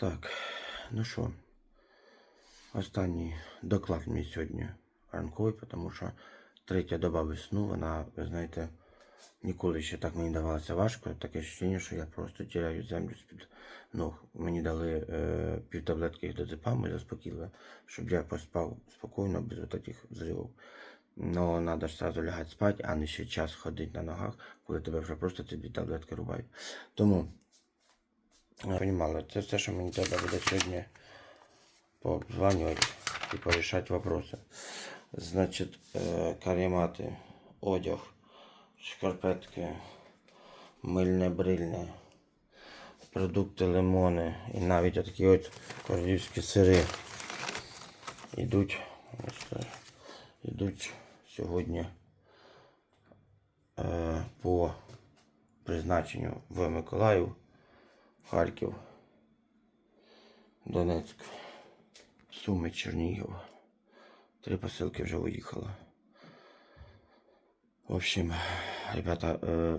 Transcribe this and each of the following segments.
Так, ну що, останній доклад мій сьогодні ранковий, тому що третя доба весну, вона, ви знаєте, ніколи ще так мені давалося важко. Таке відчуття, що я просто тіряю землю з-під ног. Мені дали е, пів таблетки дозепаму заспокійливо, щоб я поспав спокійно, без от таких взривів. Но треба ж сразу лягати спати, а не ще час ходити на ногах, коли тебе вже просто ці дві таблетки рубають. Тому Понимали, це все, що мені треба буде сьогодні позвонювати і порішати вопроси. Значить, е, каремати, одяг, шкарпетки, мильне брильне, продукти лимони і навіть такі от королівські сири йдуть, йдуть сьогодні е, по призначенню в Миколаїв. Харків, Донецьк, Суми, Чернігів. Три посилки вже виїхало. В общем, ребята, е,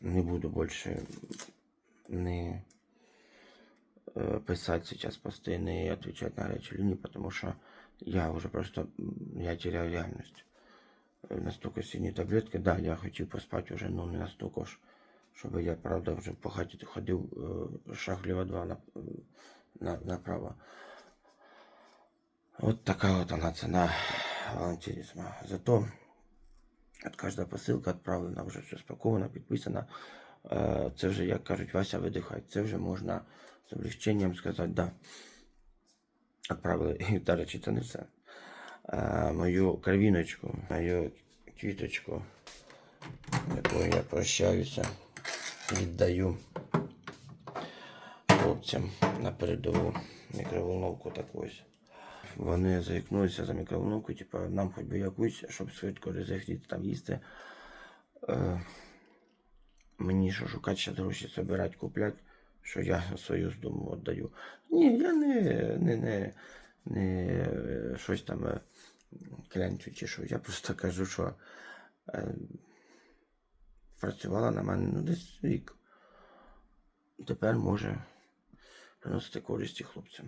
не буду більше не писати сейчас пости, не отвечать на речі лінії, тому що я вже просто я теряю реальність. Е, Настільки сильні таблетки, да, я хотів поспати вже, ну не настільки ж щоб я, правда, вже по хаті ходив е, шаг ліво два на, на, направо. От така от вона ціна волонтеризму. Зато от кожна посилка відправлена, вже все спаковано, підписано. Е, Це вже, як кажуть, Вася видихай. Це вже можна з облегченням сказати, да. Відправили. І, до речі, це не все. Е, Мою кровіночку, мою квіточку, якою я прощаюся віддаю хлопцям на передову мікроволновку таку ось. Вони заікнулися за мікроволновку, типу, нам хоч би якусь, щоб швидко розігріти там їсти. Е, мені що шукати ще гроші збирати, купляти, що я свою з дому віддаю. Ні, я не, не, не, не е, щось там е, клянчу чи що. Я просто кажу, що е, працювала на мене ну, десь рік. Тепер може приносити користі хлопцям.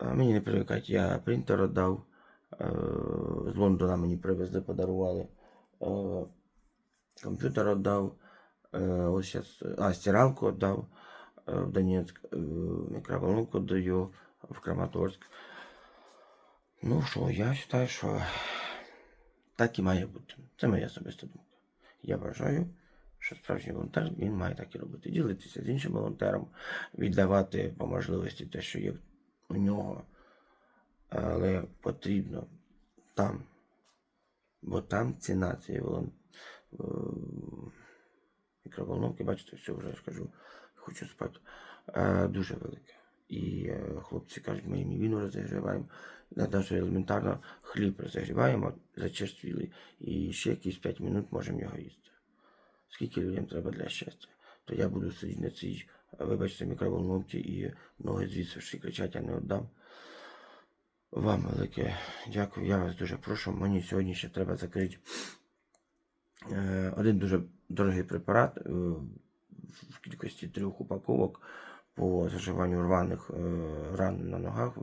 Мені не привикать, я принтер віддав. е, З Лондона мені привезли, подарували. е, Комп'ютер е, Ось зараз, а, стиралку віддав е, в Донецьк, е, мікроволновку даю в Краматорськ. Ну що, я вважаю, що так і має бути. Це моя особиста думка. Я вважаю, що справжній волонтер він має так і робити. Ділитися з іншим волонтером, віддавати по можливості те, що є у нього. Але потрібно там. Бо там ціна цієї волон... е, мікроволновки, бачите, все вже я ж кажу, хочу спати. е, Дуже велике. І е, хлопці кажуть, ми їм і віну розігріваємо, навіть елементарно хліб розігріваємо, зачерствілий, і ще якісь 5 минут можемо його їсти. Скільки людям треба для щастя? То я буду сидіти на цій, вибачте, мікроволновці і ноги звідси кричать, я не віддам. Вам велике дякую, я вас дуже прошу. Мені сьогодні ще треба закрити е, один дуже дорогий препарат е, в кількості трьох упаковок по заживанню рваних е, ран на ногах в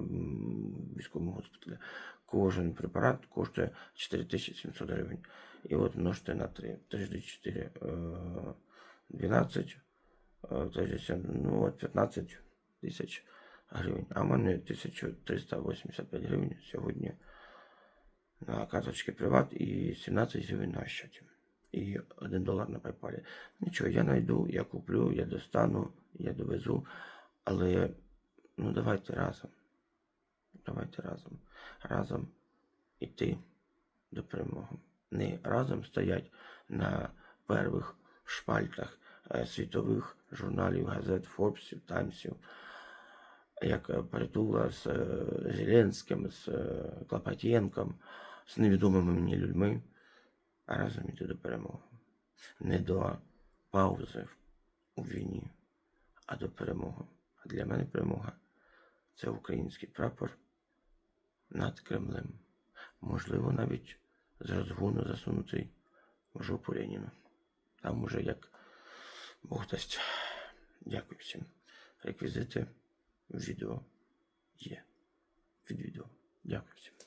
військовому госпіталі. Кожен препарат коштує 4700 гривень. І от множте на 3. 3 4 е, 12, е, тиждень сім, ну от 15 тисяч гривень. А в мене 1385 гривень сьогодні на карточці приват і 17 гривень на щоті. І 1 долар на PayPal. Нічого, я знайду, я куплю, я достану, я довезу. Але ну давайте разом. Давайте разом. Разом іти до перемоги. Не разом стоять на перших шпальтах е, світових журналів, газет, Форбсів, Таймсів, як Притула з е, Зеленським, з е, з невідомими мені людьми, а разом іти до перемоги. Не до паузи у війні, а до перемоги. А для мене перемога це український прапор над Кремлем. Можливо, навіть з розгону засунутий в жопу Леніна. Там уже як Бог дасть. Дякую всім. Реквізити відео є. Під відео. Дякую всім.